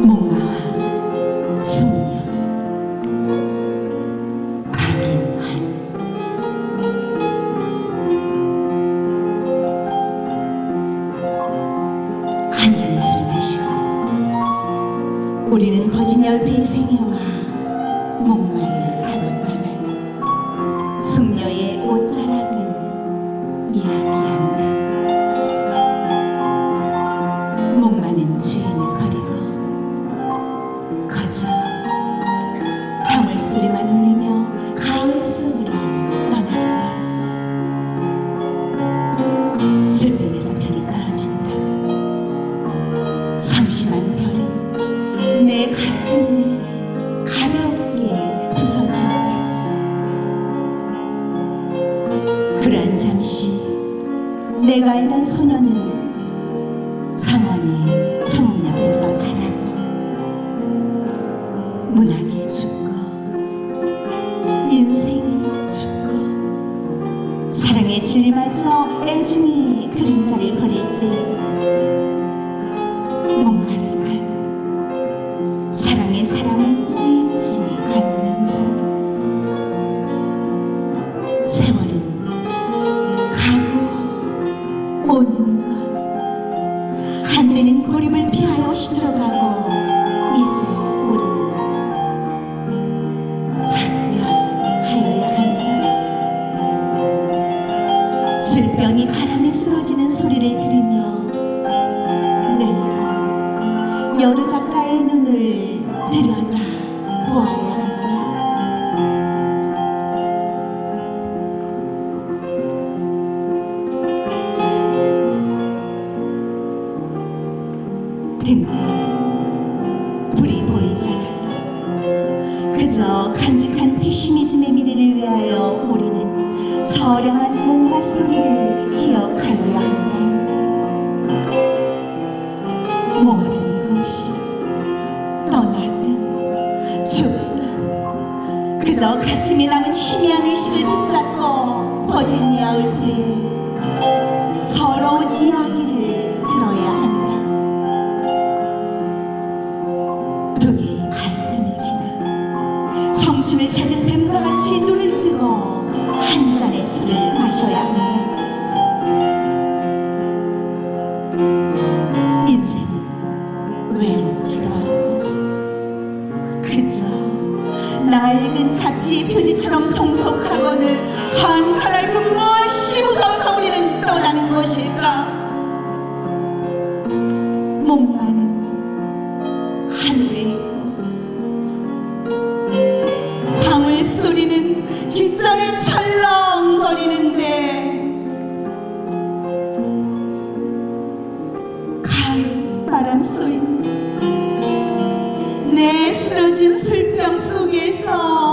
목마와 숙녀 박인환 한 잔의 술 마시고 우리는 버진 열패의 생애와 목마를 상심한 별은 내 가슴에 가볍게 부서진다. 그러한 잠시 내가 알던 소녀는 정원의 정문 앞에서 자라고 문학이 죽고 인생이 죽고 사랑의 진리마저 애증의 그림자를 버릴 때 한때는 고립을 피하여 시들어가고 이제 등에 불이 보이지 않아도 그저 간직한 페시미즘의 미래를 위하여 우리는 저량한 목마 소리를 기억하여야 한다. 모든 것이 떠나든 죽든 그저 가슴에 남은 희미한 의식을 붙잡고 퍼진 야울풀에 두 개의 발틈을 지나 청춘을 찾은 뱀과 같이 눈을 뜨고 한 잔의 술을 마셔야 한다. 인생은 외롭지도 않고 그저 낡은 잡지의 표지처럼 통속하거늘 한 칼날 그 무엇이 무서워서 우리는 떠나는 것일까 목마는 하늘에 내 쓰러진 술병 속에서